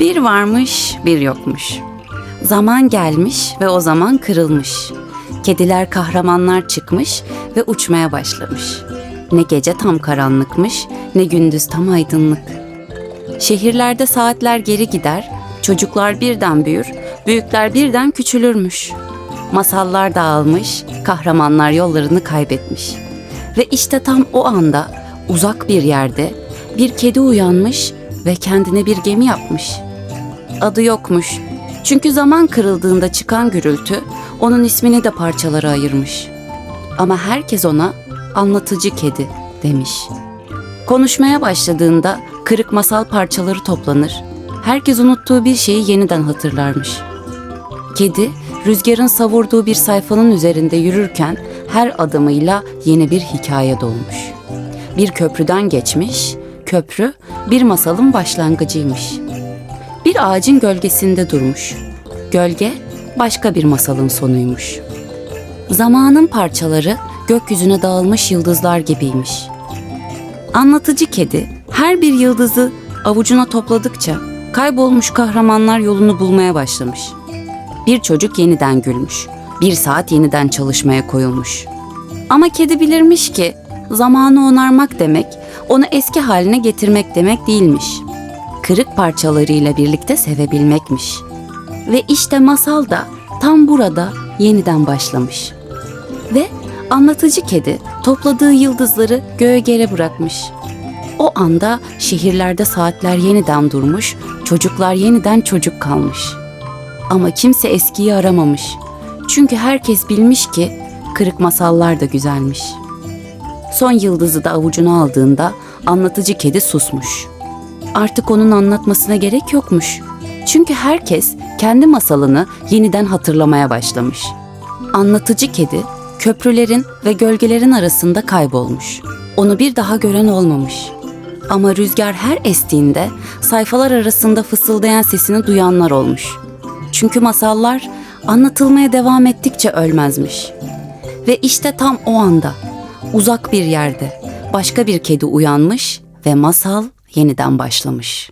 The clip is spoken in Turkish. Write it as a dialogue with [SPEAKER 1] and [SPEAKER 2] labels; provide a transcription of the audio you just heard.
[SPEAKER 1] Bir varmış, bir yokmuş. Zaman gelmiş ve o zaman kırılmış. Kediler kahramanlar çıkmış ve uçmaya başlamış. Ne gece tam karanlıkmış, ne gündüz tam aydınlık. Şehirlerde saatler geri gider, çocuklar birden büyür, büyükler birden küçülürmüş. Masallar dağılmış, kahramanlar yollarını kaybetmiş. Ve işte tam o anda uzak bir yerde bir kedi uyanmış ve kendine bir gemi yapmış. Adı yokmuş. Çünkü zaman kırıldığında çıkan gürültü onun ismini de parçalara ayırmış. Ama herkes ona anlatıcı kedi demiş. Konuşmaya başladığında kırık masal parçaları toplanır. Herkes unuttuğu bir şeyi yeniden hatırlarmış. Kedi, rüzgarın savurduğu bir sayfanın üzerinde yürürken her adımıyla yeni bir hikaye doğmuş. Bir köprüden geçmiş, köprü bir masalın başlangıcıymış. Bir ağacın gölgesinde durmuş. Gölge başka bir masalın sonuymuş. Zamanın parçaları gökyüzüne dağılmış yıldızlar gibiymiş. Anlatıcı kedi her bir yıldızı avucuna topladıkça kaybolmuş kahramanlar yolunu bulmaya başlamış. Bir çocuk yeniden gülmüş. Bir saat yeniden çalışmaya koyulmuş. Ama kedi bilirmiş ki zamanı onarmak demek, onu eski haline getirmek demek değilmiş. Kırık parçalarıyla birlikte sevebilmekmiş. Ve işte masal da tam burada yeniden başlamış. Ve anlatıcı kedi topladığı yıldızları göğe gere bırakmış. O anda şehirlerde saatler yeniden durmuş, çocuklar yeniden çocuk kalmış. Ama kimse eskiyi aramamış. Çünkü herkes bilmiş ki kırık masallar da güzelmiş. Son yıldızı da avucuna aldığında anlatıcı kedi susmuş. Artık onun anlatmasına gerek yokmuş. Çünkü herkes kendi masalını yeniden hatırlamaya başlamış. Anlatıcı kedi köprülerin ve gölgelerin arasında kaybolmuş. Onu bir daha gören olmamış. Ama rüzgar her estiğinde sayfalar arasında fısıldayan sesini duyanlar olmuş. Çünkü masallar anlatılmaya devam ettikçe ölmezmiş. Ve işte tam o anda uzak bir yerde başka bir kedi uyanmış ve masal yeniden başlamış.